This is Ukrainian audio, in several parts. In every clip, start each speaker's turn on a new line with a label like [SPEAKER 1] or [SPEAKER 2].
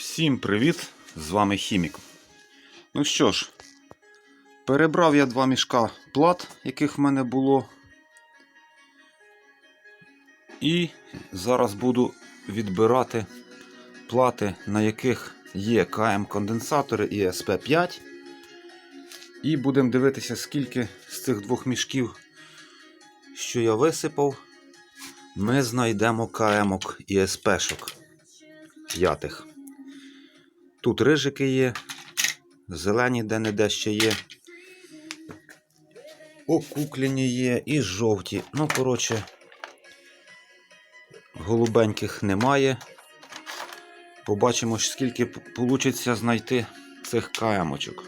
[SPEAKER 1] Всім привіт! З вами Хімік. Ну що ж, перебрав я два мішка плат, яких в мене було. І зараз буду відбирати плати, на яких є КМ-конденсатори і СП5. І будемо дивитися, скільки з цих двох мішків, що я висипав, ми знайдемо КМ-ок і СП-шок п'ятих. Тут рижики є, зелені де-не-де ще є. Окуклені є і жовті. Ну, коротше, голубеньких немає. Побачимо, скільки вийде знайти цих каямочок.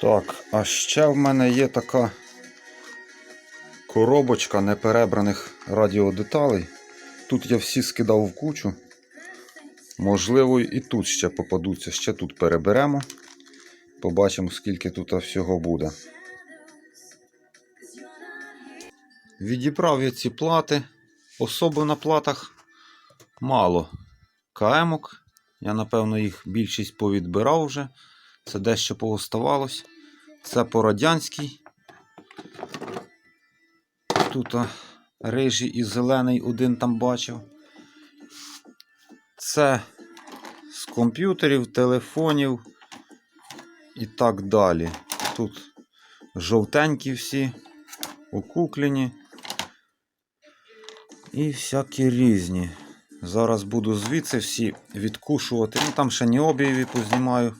[SPEAKER 1] Так, а ще в мене є така коробочка неперебраних радіодеталей. Тут я всі скидав в кучу. Можливо, і тут ще попадуться, ще тут переберемо. Побачимо, скільки тут всього буде. Відібрав я ці плати. Особи на платах мало КМок. Я, напевно, їх більшість повідбирав вже. Це дещо пооставалось. Це по радянській. Тут рижий і зелений один там бачив. Це з комп'ютерів, телефонів і так далі. Тут жовтенькі всі, окуклені і всякі різні. Зараз буду звідси всі відкушувати. Ну там ще ніобієві познімаю,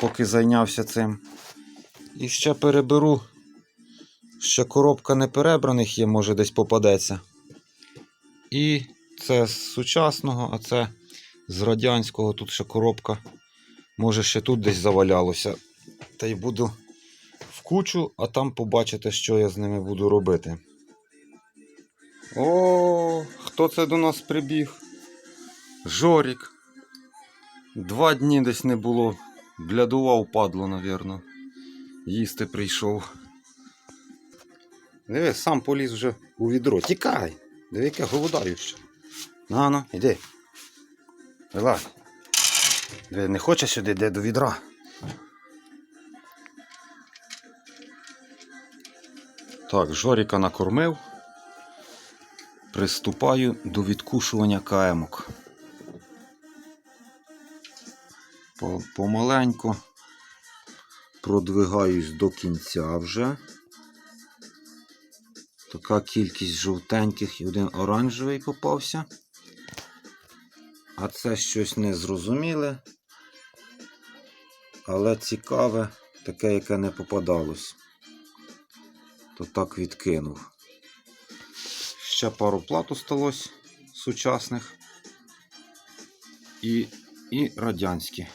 [SPEAKER 1] поки зайнявся цим. І ще переберу. Ще коробка неперебраних є, може десь попадеться. І це з сучасного, а це з радянського. Тут ще коробка. Може ще тут десь завалялося. Та й буду в кучу, а там побачите, що я з ними буду робити. О, хто це до нас прибіг? Жорік. Два дні десь не було. Блядував падло, навірно. Їсти прийшов. Диви, сам поліз вже у відро. Тікай! Диви, яке голодаю ще. На, ну, іди. Вилазь. Не хоче сюди, йде до відра. Так, Жоріка накормив. Приступаю до відкушування каемок. Помаленьку продвигаюсь до кінця вже. Така кількість жовтеньких і один оранжевий попався. А це щось незрозуміле, але цікаве, таке, яке не попадалось. То так відкинув. Ще пару плат осталось сучасних і, і радянські.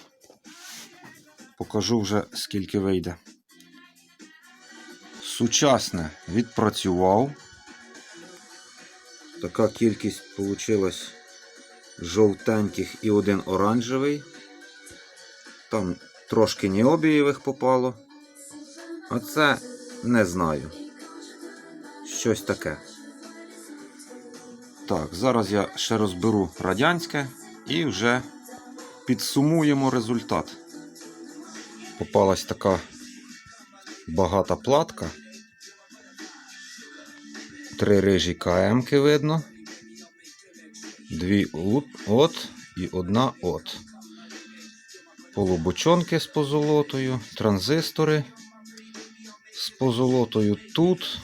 [SPEAKER 1] Покажу вже скільки вийде. Сучасне відпрацював. Така кількість вийшла жовтеньких і один оранжевий. Там трошки ніобієвих попало. А це не знаю. Щось таке. Так, зараз я ще розберу радянське і вже підсумуємо результат. Попалась така багата платка. Три рижі КМки видно. Дві от, і одна от. Полубочонки з позолотою, транзистори з позолотою тут,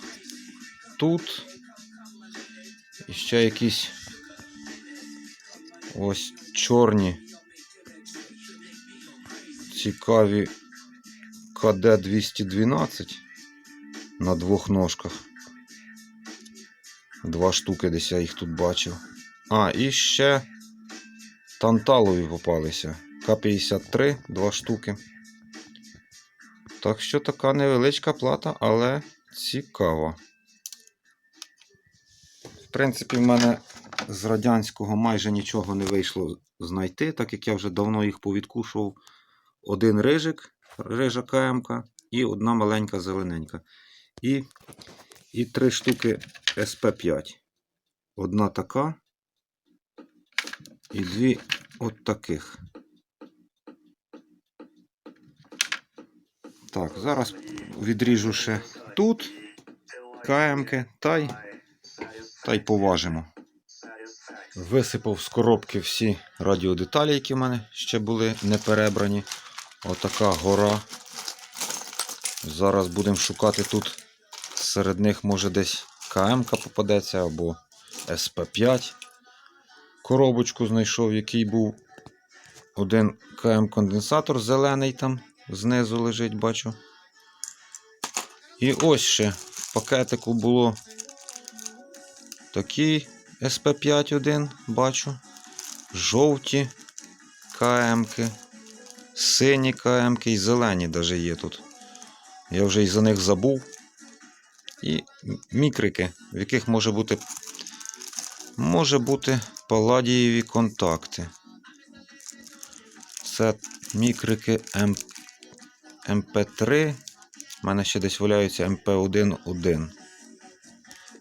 [SPEAKER 1] тут. І ще якісь ось чорні цікаві КД-212 на двох ножках. Два штуки десь я їх тут бачив. А, і ще танталові попалися. К-53, два штуки. Так що така невеличка плата, але цікава. В принципі, в мене з радянського майже нічого не вийшло знайти, так як я вже давно їх повідкушував. Один рижик, рижа КМК і одна маленька зелененька. І, і три штуки СП5. Одна така і дві от таких. Так, зараз відріжу ще тут КМки та й, та й поважимо. Висипав з коробки всі радіодеталі, які в мене ще були не перебрані. Отака гора. Зараз будемо шукати тут. Серед них може десь КМ попадеться або СП5. Коробочку знайшов, який був один КМ-конденсатор зелений там знизу лежить, бачу. І ось ще в пакетику було такий СП5 один, бачу. Жовті КМки, сині КМки і зелені даже є тут. Я вже і за них забув. І мікрики, в яких може бути може бути паладієві контакти. Це мікрики М... МП3. У мене ще десь валяються МП1-1.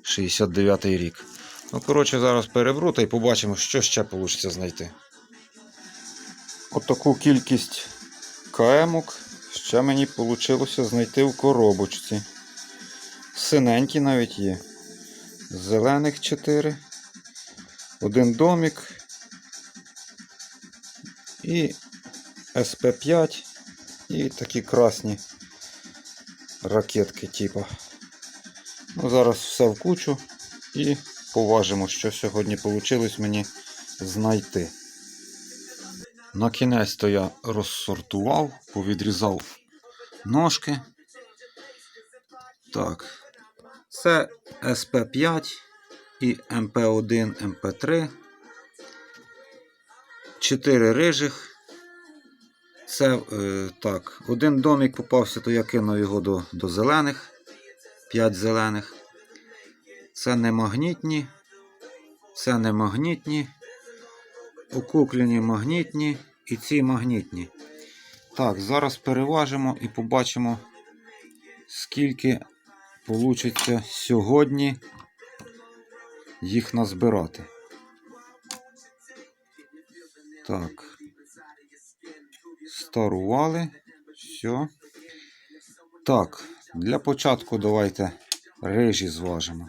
[SPEAKER 1] 69 рік. Ну, коротше, зараз перебру та й побачимо, що ще вийде знайти. Отаку кількість КМок ще мені вийшло знайти в коробочці. Синенькі навіть є. Зелених 4. Один домик. І СП5. І такі красні ракетки, типа. Ну, зараз все в кучу і поважимо, що сьогодні вийшло мені знайти. На кінець то я розсортував, повідрізав ножки. Так. Це СП5 і МП1, МП3. 4 рижих. Це е, так, один домик попався, то я кинув його до, до зелених. 5 зелених. Це не магнітні. Це не магнітні. Окуклені магнітні і ці магнітні. Так, зараз переважимо і побачимо, скільки вийде сьогодні їх назбирати. Так. Старували. Все. Так, для початку давайте рижі зважимо.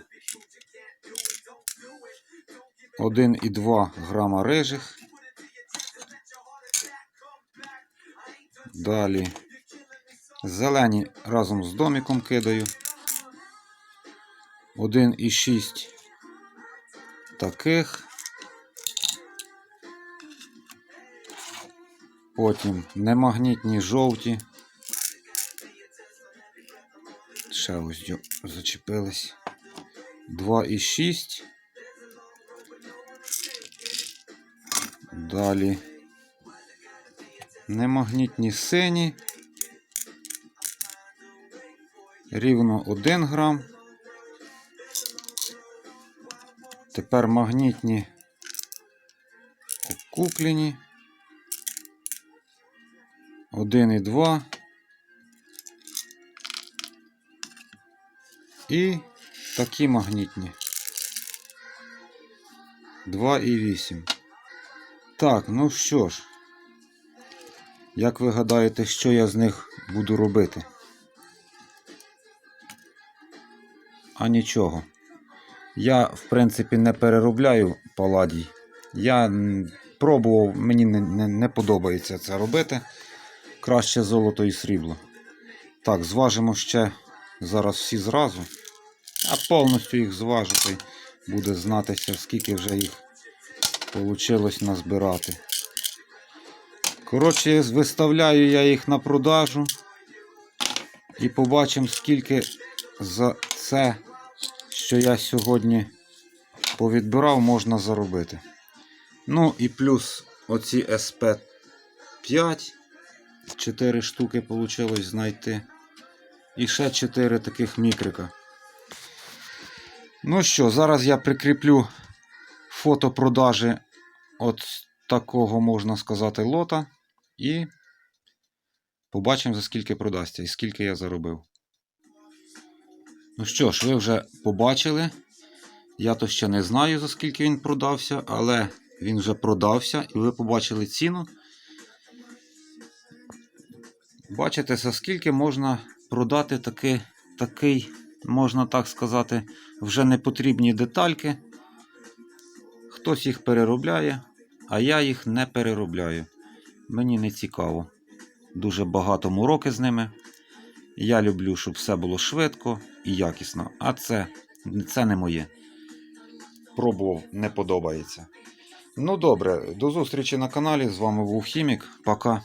[SPEAKER 1] 1,2 грама рижих. Далі зелені разом з домиком кидаю. 1,6 таких. Потім немагнітні жовті. Ще ось зачепились. 2,6. Далі. Немагнітні сині. Рівно 1 грам. Тепер магнітні куплені. 1,2. І такі магнітні. 2,8. Так, ну що ж. Як ви гадаєте, що я з них буду робити? А нічого. Я, в принципі, не переробляю паладій. Я пробував, мені не, не, не подобається це робити. Краще золото і срібло. Так, зважимо ще зараз всі зразу. А повністю їх зважу, то буде знатися, скільки вже їх вийшло назбирати. Коротше, виставляю я їх на продажу. І побачимо, скільки за це, що я сьогодні повідбирав, можна заробити. Ну і плюс оці СП5. 4 штуки вийшло знайти. І ще 4 таких мікрика. Ну що, зараз я прикріплю фото продажі от такого, можна сказати, лота. І побачимо, за скільки продасться і скільки я заробив. Ну що ж, ви вже побачили. Я то ще не знаю, за скільки він продався, але Він вже продався, і ви побачили ціну. Бачите, за скільки можна продати таки, такий, можна так сказати, вже непотрібні детальки. Хтось їх переробляє, а я їх не переробляю. Мені не цікаво. Дуже багато мороки з ними. Я люблю, щоб все було швидко і якісно. А це, це не моє. Пробував, не подобається. Ну добре, до зустрічі на каналі. З вами був Хімік. Пока.